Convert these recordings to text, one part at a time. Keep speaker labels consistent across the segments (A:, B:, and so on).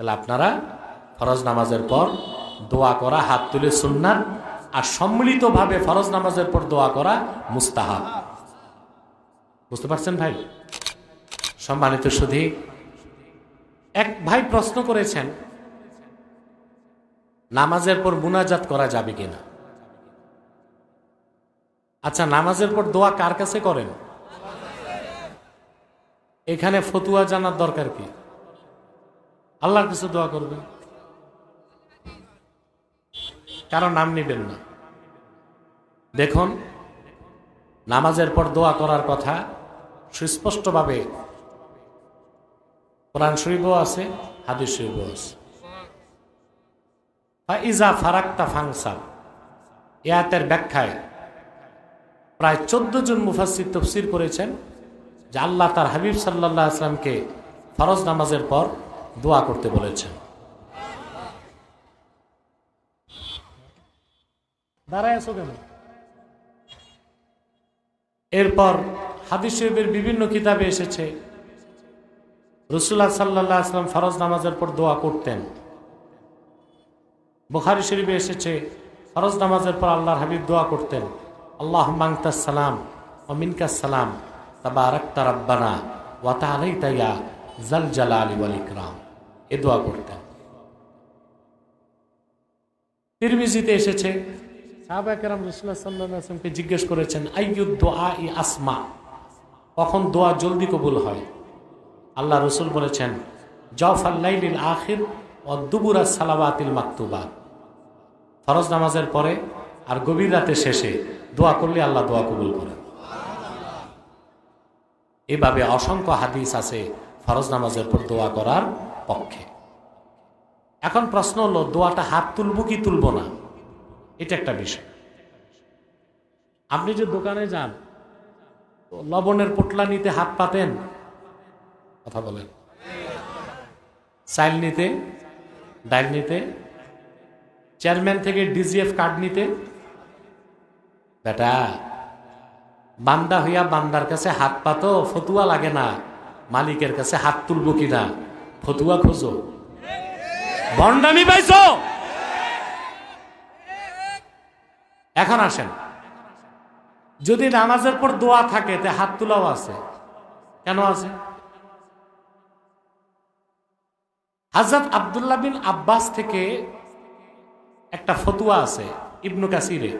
A: তাহলে আপনারা ফরজ নামাজের পর দোয়া করা, হাত তুলে সুন্নাত আর সম্মিলিতভাবে ফরজ নামাজের পর দোয়া করা মুস্তাহাব। বুঝতে পারছেন ভাই? সম্মানিত সুধী, এক ভাই প্রশ্ন করেছেন, নামাজের পর মুনাজাত করা যাবে কিনা? আচ্ছা নামাজের পর দোয়া কার কাছে করেন? এখানে ফতুয়া জানার দরকার কি? আল্লাহর কাছে দোয়া করবেন কারও নাম নিবেন না। দেখুন, নামাজের পর দোয়া করার কথা সুস্পষ্টভাবে কোরআন শরীফও আছে, হাদিস শরীফও আছে। ইজা ফারাক্তা ফাংসাল। ইয়াতের ব্যাখ্যায় প্রায় চোদ্দ জন মুফাসির তফসির করেছেন যে আল্লাহ তার হাবিব সাল্লাহ আসলামকে ফরজ নামাজের পর দোয়া করতে বলেছেন। দাঁড়ায় আছো কেন? এরপর হাদিস শরীফের বিভিন্ন কিতাবে এসেছে রসুল্লাহ সাল্লাহ আসলাম ফরজ নামাজের পর দোয়া করতেন। বুখারি শরীফে এসেছে ফরজ নামাজের পর আল্লাহর হাবিব দোয়া করতেন আল্লাহ মাংতাস সালাম অমিনকাস সালাম তাবা রাক্তা রাব্বানা ওয়াতা আলাই তাইয়া জাল জালা আলী ওয়াল ইকরাম। এ দোয়া করতেন। তিরমিজিতে এসেছে জিজ্ঞেস করেছেন দোয়া ই আসমা? কখন দোয়া জলদি কবুল হয়? আল্লাহ রসুল বলেছেন জফাল্লাইলিল আখির ও দুবুরা সালাবাতিল মাকতুবা ফরজ নামাজের পরে আর গভীর রাতে শেষে দোয়া করলে আল্লাহ দোয়া কবুল করেন। এভাবে অসংখ্য হাদিস আছে ফরজ নামাজের পর দোয়া করার পক্ষে এখন প্রশ্ন হলো, দোয়াটা হাত তুলবো কি তুলব না? এটা একটা বিষয়। আপনি যে দোকানে যান, লবণের পোটলা নিতে হাত পাতেন? কথা বলেন। চাইল নিতে, ডাইল নিতে, চেয়ারম্যান থেকে ডিজিএফ কার্ড নিতে? বেটা, বান্দা হইয়া বান্দার কাছে হাত পাতো, ফতুয়া লাগে না, মালিকের কাছে হাত তুলবো কিনা? ফতুয়া খোঁজো। বন্ডামি পাইছো? এখন আসেন। যদি নামাজের পর দোয়া থাকে, তে হাত তোলাও আছে। কেন আছে? হাজরত আবদুল্লাহ বিন আব্বাস থেকে একটা ফতুয়া আছে ইবনু কাসিরে।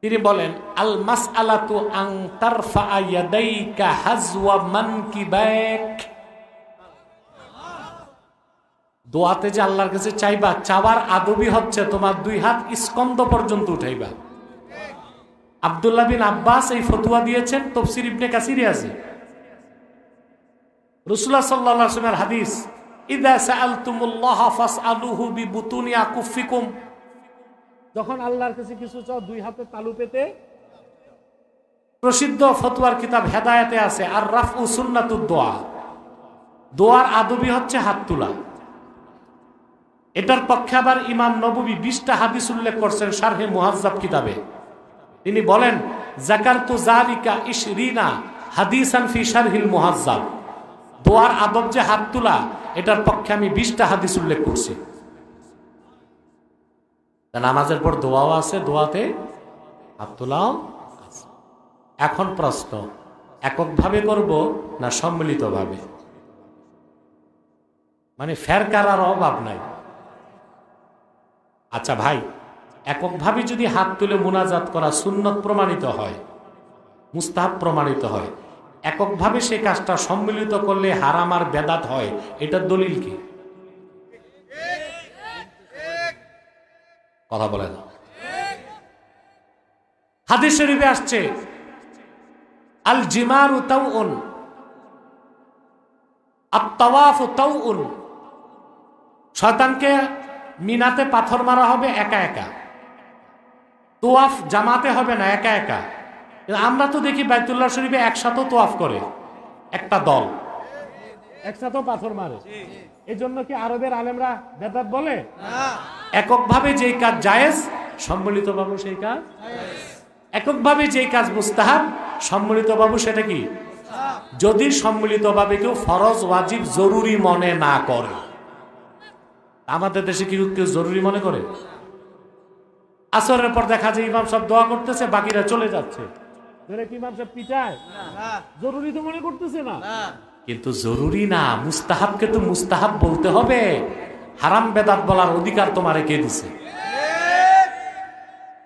A: তিনি বলেন, আল মাস আলাতু আং তারফা ইয়াদাইকা হাজওয়া মানকিবাক। দোয়াতে যে আল্লাহর কাছে চাইবা, চাওয়ার আদবি হচ্ছে তোমার দুই হাত স্কন্দ পর্যন্ত উঠাইবা। আবদুল্লাহ বিন আব্বাস এই ফতুয়া দিয়েছেন, তফসির ইবনে কাসিরে আছে। রসুল্লাহ সাল্লাহ আসলামের হাদিস যখন আল্লাহর কাছে দুই হাতে তালু পেতে, প্রসিদ্ধ ফতুয়ার কিতাব হেদায়েতে আছে, আর রাফ দোয়া। দোয়ার আদবি হচ্ছে হাত তোলা। এটার পক্ষে আবার ইমাম নববী বিশটা হাদিস উল্লেখ করছেন শারহে মুহাজ্জাব কিতাবে। তিনি বলেন, জাকারতু জালিকা ইশরিনা হাদিসান ফি শারহিল মুহাজ্জাব। দোয়ার আদব যে হাত তোলা, এটার পক্ষে আমি বিশটা হাদিস উল্লেখ করছি। নামাজের পর দোয়াও আছে, দোয়াতে হাত তোলাও আছে। এখন প্রশ্ন, এককভাবে করব না সম্মিলিতভাবে? মানে ফেরকার আর অভাব নাই। আচ্ছা ভাই, এককভাবে যদি হাত তুলে মোনাজাত করা সুন্নত প্রমাণিত হয়, মুস্তাহাব প্রমাণিত হয়, এককভাবে সে কাজটা সম্মিলিত করলে হারাম আর বেদাত হয়, এটার দলিল কি? কথা বলে না হাদিস শরীফে আসছে, আল জিমার তাউন আত্তাওয়াফ তাউন শয়তানকে মিনাতে পাথর মারা হবে একা একা। তোয়াফ জামাতে হবে না একা একা। আমরা তো দেখি বাইতুল্লাহ শরীফে একসাথেও তোয়াফ করে একটা দল। একসাথেও পাথর মারে। এই জন্য কি আরবের আলেমরা বেদাত বলে? এককভাবে যেই কাজ জায়েজ সম্মিলিত বাবু সেই কাজ? এককভাবে যেই কাজ মুস্তাহাব সম্মিলিত বাবু সেটা কি? যদি সম্মিলিতভাবে কেউ ফরজ ওয়াজিব জরুরি মনে না করে। আমাদের দেশে কি কেউ জরুরি মনে করে? আসরের পর দেখা যায় ইমাম সব দোয়া করতেছে বাকিরা চলে যাচ্ছে। ইমাম সাহেব পিটায়? জরুরি তো মনে করতেছে না। কিন্তু জরুরি না মুস্তাহাবকে তো মুস্তাহাব বলতে হবে। হারাম বেদাত বলার অধিকার তোমারে কে দিছে?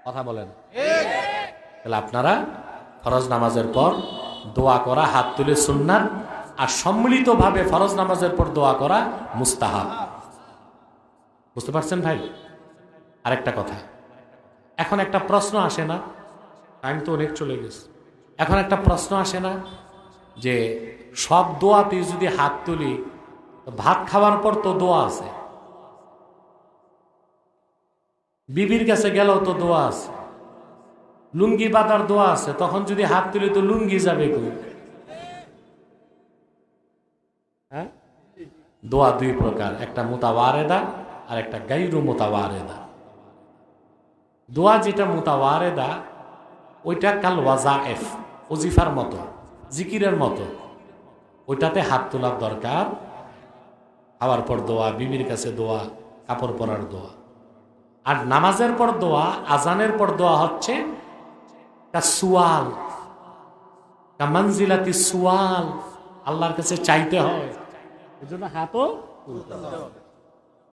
A: কথা বলেন। তাহলে আপনারা ফরজ নামাজের পর দোয়া করা হাত তুলে সুন্নাত আর সম্মিলিতভাবে ফরজ নামাজের পর দোয়া করা মুস্তাহাব। বুঝতে পারছেন ভাই? আরেকটা কথা। এখন একটা প্রশ্ন আসে না টাইম তো অনেক চলে গেছে। এখন একটা প্রশ্ন আসে না যে, সব দোয়াতে যদি হাত তুলি ভাত খাওয়ার পর তো দোয়া আছে। বিবির কাছে গেলেও তো দোয়া আছে। লুঙ্গি বাঁধার দোয়া আছে, তখন যদি হাত তুলি তো লুঙ্গি যাবে কই? হ্যাঁ? দোয়া দুই প্রকার, একটা মোতাওয়ারেদা আর একটা গাইরু মোতাওয়ারেদা। দোয়া যেটা মোতাওয়ারেদা, ওইটা কাল ওয়াজাএফ ওজিফার মতো, জিকিরের মতো। ওইটাতে হাত তোলার দরকার। খাওয়ার পর দোয়া, বিবির কাছে দোয়া, কাপড় পরার দোয়া। আর নামাজের পর দোয়া, আজানের পর দোয়া হচ্ছে সুয়াল তা মঞ্জিলাতি সুয়াল। আল্লাহর কাছে চাইতে হয়। এই জন্য হাতও।